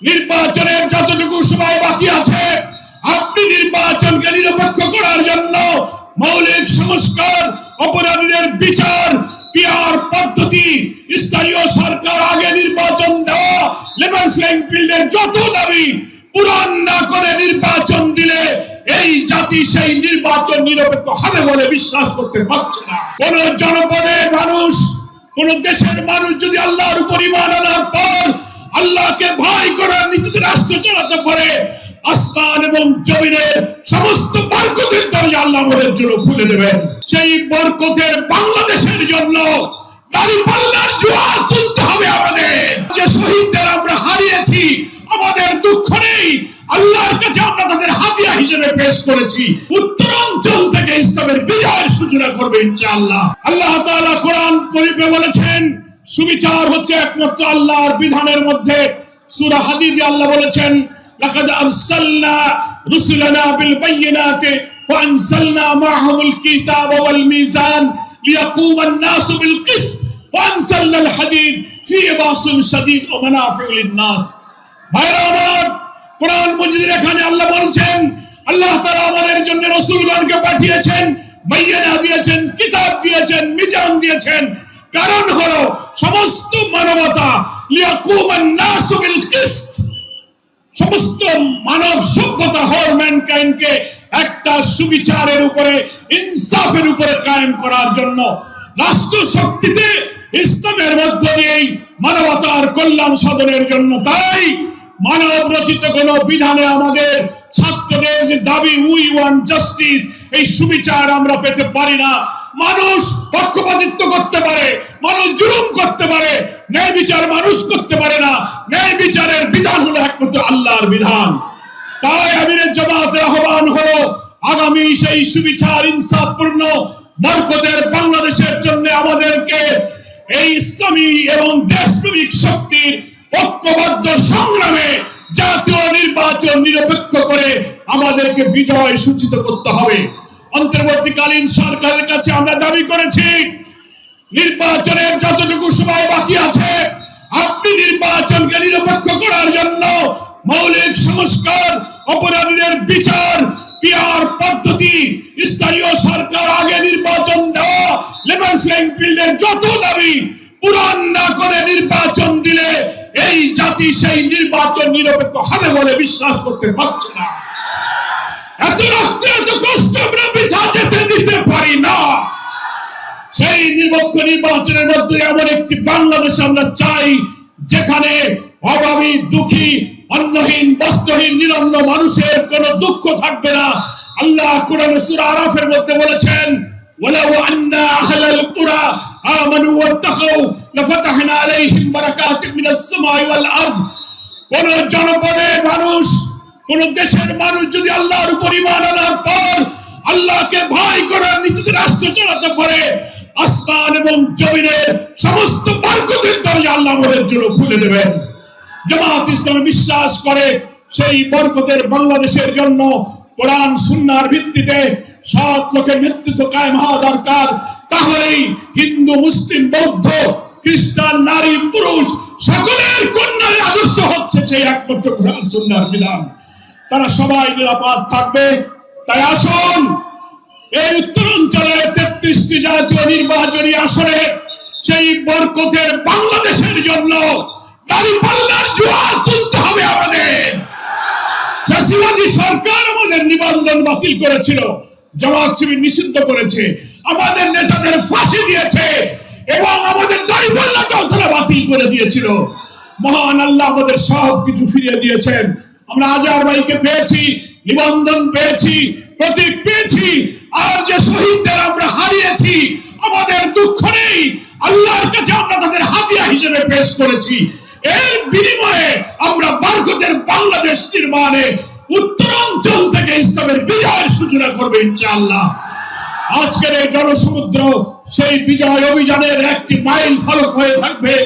নির্বাচনের যতটুকু সময় বাকি আছে, আপনি নির্বাচনকে নিরপেক্ষ করার জন্য মৌলিক সংস্কার, অপরাধীদের বিচার পিয়ার পদ্ধতি, স্থানীয় সরকার আগে নির্বাচন দেওয়া লেভেল ফ্লাইং ফিল্ডের যত দাবি পূরণ না করে নির্বাচন দিলে এই জাতি সেই নির্বাচন নিরপেক্ষ হবে বলে বিশ্বাস করতে পারছে না। কোন জনপদের মানুষ, কোন দেশের মানুষ যদি আল্লাহর উপর ইমান আনার পর আল্লাহকে ভয় করার নীতিতে রাষ্ট্র চালাতে পারে। আসমান এবং জমিনের সমস্ত বরকতের দরজা আল্লাহ আমাদের জন্য খুলে দেবেন। সেই বরকতের বাংলাদেশের জন্য দাড়ি পাল্লার জোয়ার তুলতে হবে আমাদের। যে শহীদদের আমরা হারিয়েছি, আমাদের দুঃখ নেই। আল্লাহর কাছে আমরা তাদের হাতিয়া হিসেবে পেশ করেছি। উত্তরাঞ্চল থেকে ইসলামের বিজয়ের সূচনা করবে ইনশাআল্লাহ। আল্লাহ তাআলা কোরআন পরিপে বলেছেন সুবিচার হচ্ছে একমাত্র আল্লাহর বিধানের মধ্যে। সুরা হাদিদে আল্লাহ বলেছেন لقد ارسلنا رسلنا بالبينات وانزلنا معهم الكتاب والميزان ليقوم الناس بالقسط وانزلنا الحديد فيه باس شديد ومنافع للناس আল হাদিদ ফি ভাইরা আমার, কোরআন মজিদের এখানে আল্লাহ বলছেন, আল্লাহ তাআলা আমাদের জন্য রাসূলগণকে পাঠিয়েছেন, বাইয়ানা দিয়েছেন, কিতাব দিয়েছেন, মিজান দিয়েছেন কারণ হলো সমস্ত মানবতা সমস্ত মানব সভ্যতা হল ম্যানকাইন্ডকে একটা সুবিচারের উপরে, ইনসাফের উপরে কায়েম করার জন্য। রাষ্ট্র শক্তিতে ইসলামের মধ্য দিয়েই মানবতার কল্যাণ সাধনের জন্য। তাই মানব রচিত কোন বিধানে আমাদের ছাত্রদের দাবি উই ওয়ান জাস্টিস এই সুবিচার আমরা পেতে পারি না। মানুষ পক্ষপাতিত্ব করতে পারে, মানুষ জুলুম করতে পারে, ন্যায় বিচার মানুষ করতে পারে না। ন্যায় বিচারের বিধান হলো একমাত্র আল্লাহর বিধান। তাই আমিরের জামাতের আহ্বান হলো, আগামী সেই সুবিচার ইনসাফপূর্ণ বরকতের বাংলাদেশের জন্য আমাদেরকে এই ইসলামী এবং দেশপ্রেমিক শক্তির ঐক্যবদ্ধ সংগ্রামে জাতীয় নির্বাচন নিরপেক্ষ করে আমাদেরকে বিজয় সূচিত করতে হবে। অন্তর্বর্তীকালীন সরকারের কাছে আমরা দাবি করেছি, নির্বাচনের যতটুকু সময় বাকি আছে, আপনি নির্বাচনকে নিরপেক্ষ করার জন্য মৌলিক সংস্কার, অপরাধীদের বিচার পিয়ার পদ্ধতি, স্থানীয় সরকার আগে নির্বাচন দেওয়া, লেভেল ফ্লাইং ফিল্ডের যত দাবি পূরণ না করে নির্বাচন দিলে এই জাতি সেই নির্বাচন নিরপেক্ষ হবে বলে বিশ্বাস করতে পারছে না। এত রক্ত এত কষ্ট আমরা বৃথা যেতে দিতে পারি না সেই নিরপেক্ষ নির্বাচনের মধ্যে এমন একটি বাংলাদেশ আমরা চাই যেখানে অভাবী দুঃখী অন্নহীন বস্ত্রহীন নিরন্ন মানুষের কোনো দুঃখ থাকবে না আল্লাহ কোরআন সূরা আরাফের মধ্যে বলেছেন ولو أن أهل القرى آمنوا واتقوا لفتحنا عليهم بركات من السماء والأرض কোন জনপদের মানুষ কোন দেশের মানুষ যদি আল্লাহর উপর আনার পর আল্লাহকে ভয় করার নীতিতে রাষ্ট্র পারে, আসমান এবং জমিনের সমস্ত দরজা আল্লাহ আমাদের জন্য খুলে দেবেন। জামাত বিশ্বাস করে সেই বরকতের বাংলাদেশের জন্য কোরআন, সুন্নাহর ভিত্তিতে সৎ লোকের নেতৃত্ব কায়েম হওয়া দরকার। তাহলেই হিন্দু, মুসলিম, বৌদ্ধ, খ্রিস্টান, নারী, পুরুষ সকলের কন্যার আদর্শ হচ্ছে সেই একমাত্র কোরআন, সুন্নাহর বিধান। তারা সবাই নিরাপদ থাকবে। তাই আসুন, এই উত্তরাঞ্চলের তেত্রিশটি জাতীয় নির্বাচনী আসনে সেই বরকতের বাংলাদেশের জন্য দাড়ি পাল্লার জোয়ার তুলতে হবে আমাদের। ফ্যাসিবাদী সরকার আমাদের নিবন্ধন বাতিল করেছিল, জামাত শিবির নিষিদ্ধ করেছে, আমাদের নেতাদের ফাঁসি দিয়েছে এবং আমাদের দাড়ি তারা বাতিল করে দিয়েছিল। মহান আল্লাহ আমাদের সব কিছু ফিরিয়ে দিয়েছেন। আমরা আজার ভাইকে পেয়েছি, নিবন্ধন পেয়েছি, প্রতীক পেয়েছি, আর যে শহীদদের আমরা হারিয়েছি, আমাদের দুঃখ নেই। আল্লাহর কাছে আমরা তাদের হাতিয়া হিসেবে পেশ করেছি। এর বিনিময়ে আমরা বারকতের বাংলাদেশ নির্মাণে উত্তরাঞ্চল থেকে ইসলামের বিজয়ের সূচনা করবে ইনশাআল্লাহ। আজকের এই জনসমুদ্র, সেই বিজয় অভিযানের একটি মাইল ফলক হয়ে থাকবে।